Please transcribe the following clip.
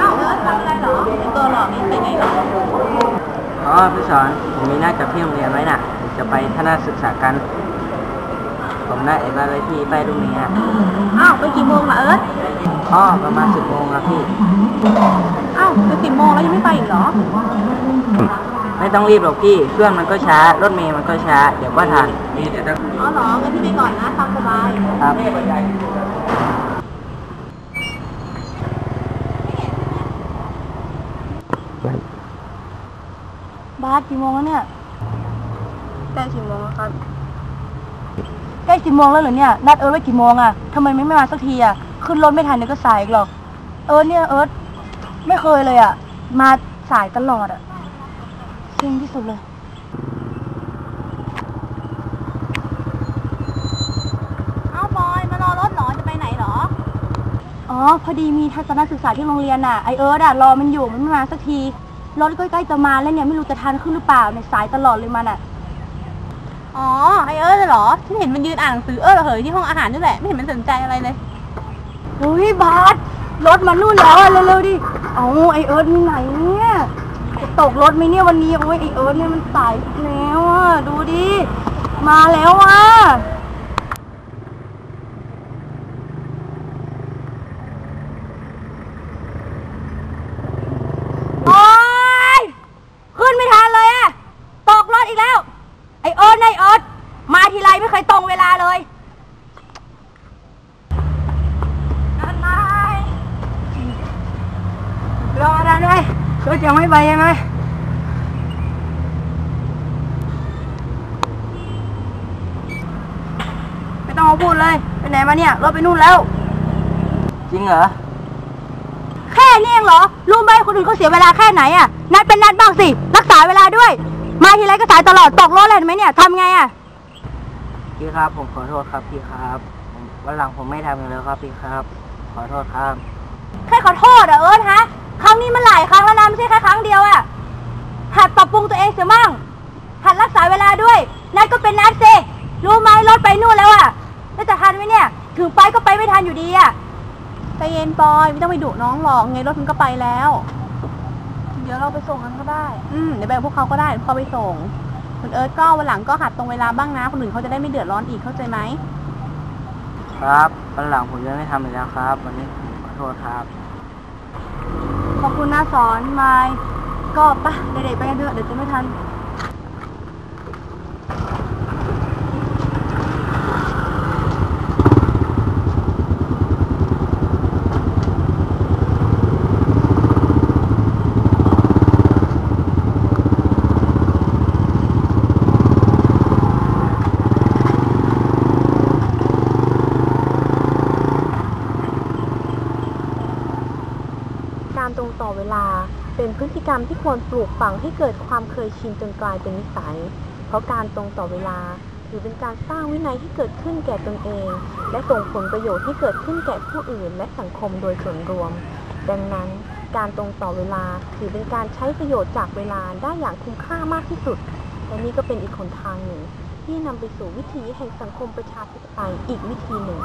อ้าวเอิร์ธทำอะไรเหรอเป็นตัวหล่อนี่ไปไหนเหรออ๋อพี่สอนผมมีนัดกับพี่โรงเรียนไว้น่ะ จะไปทัศนศึกษากัน ผมได้เอ็นไว้ที่ป้ายตรงนี้อะอ้าวไปกี่โมงล่ะเอิร์ธอ๋อประมาณสิบโมงครับพี่ อ้าวจะสิบโมงแล้วยังไม่ไปอีกเหรอ ไม่ต้องรีบหรอกพี่ เครื่องมันก็ช้ารถเมล์มันก็ช้า เดี๋ยวก็ทันนี่เดี๋ยวจะอ๋อเหรองั้นพี่ไปก่อนนะตามสบาย ครับ บาสกี่โมงแล้วเนี่ยใกล้สิบโมงแล้วครับ ใกล้สิบโมงแล้วเหรอเนี่ย นัดเอิร์ธไว้กี่โมงอะทำไมไม่มาสักทีอะขึ้นรถไม่ทันเดี๋ยวก็สายอีกหรอก เอิร์ธเนี่ยเอิร์ธไม่เคยเลยอะมาสายตลอดอะเซ็งที่สุดเลย เอาบอย มารอรถเหรอ จะไปไหนเหรอ อ๋อ พอดีมีทัศนศึกษาที่โรงเรียนน่ะไอเอิร์ธอะรอมันอยู่มันไม่มาสักที รถก็ใกล้จะมาแล้วเนี่ยไม่รู้จะทันขึ้นหรือเปล่าในยสายตลอดเลยมันอะอ๋อไอเอิร์ธเหรอฉันเห็นมันยืนอ่านหนังสือเออเหยที่ห้องอาหารนี่แหละไม่เห็นมันสนใจอะไรเลยเฮ้ยบาสรถมันนู่นแล้วอะเร็วๆดิ เอาไอเอิร์ธมีไหนเนี่ยจะตกรถไหมเนี่ยวันนี้โอ้ยไอเอิร์ธเนี่ยมันสายแล้วอะดูดิ มาแล้วอะโอ๊ยขึ้นไม่ทันเลยอะตกรถอีกแล้ว ไอเอิร์ธไอเอิร์ธมาทีไรไม่เคยตรงเวลาเลยนั่นไงรอได้ไหม รถยังไม่ไปใช่ไหมไม่ต้องมาพูดเลยไปไหนมาเนี่ยรถไปนู่นแล้ว จริงเหรอ แค่นี้เองเหรอ รู้ไหมคนอื่นเขาเสียเวลาแค่ไหนอะ นัดเป็นนัดบ้างสิ รักษาเวลาด้วย มาทีไรก็สายตลอด ตกรถเลยเห็นไหมเนี่ยทำไงอะ พี่ครับ ผมขอโทษครับพี่ครับผมวันหลังผมไม่ทำอีกแล้วครับพี่ครับ ขอโทษครับ แค่ขอโทษอะเอิร์ธฮะ ครั้งนี้มันหลายครั้งแล้วนะไม่ใช่แค่ครั้งเดียวอะหัดปรับปรุงตัวเองเสียมั่ง หัดรักษาเวลาด้วย นัดก็เป็นนัดสิรู้ไหมรถไปนู่นแล้วอะแล้วจะทันไหมเนี่ย ถึงไปก็ไปไม่ทันอยู่ดีอะใจเย็นปอยไม่ต้องไปดุน้องหรอกไงรถมันก็ไปแล้ว เดี๋ยวเราไปส่งกันก็ได้ อืมเดี๋ยวไปกับพวกเขาก็ได้พอไปส่งคุณเอิร์ธก็วันหลังก็หัดตรงเวลาบ้างนะคนอื่นเขาจะได้ไม่เดือดร้อนอีกเข้าใจไหมครับวันหลังผมจะไม่ทำอีกแล้วครับ วันนี้ขอโทษครับ ขอบคุณนะสอนไมาก็ปะเด็กๆไปกันเถอะเดี๋ยวจะไม่ทัน การตรงต่อเวลา เป็นพฤติกรรมที่ควรปลูกฝังให้เกิดความเคยชินจนกลายเป็นนิสัย เพราะการตรงต่อเวลาถือเป็นการสร้างวินัยที่เกิดขึ้นแก่ตนเอง และส่งผลประโยชน์ที่เกิดขึ้นแก่ผู้อื่น และสังคมโดยส่วนรวม ดังนั้น การตรงต่อเวลาถือเป็นการใช้ประโยชน์จากเวลาได้อย่างคุ้มค่ามากที่สุด และนี่ก็เป็นอีกหนทางหนึ่ง ที่นำไปสู่วิถีแห่งสังคมประชาธิปไตยอีกวิธีหนึ่ง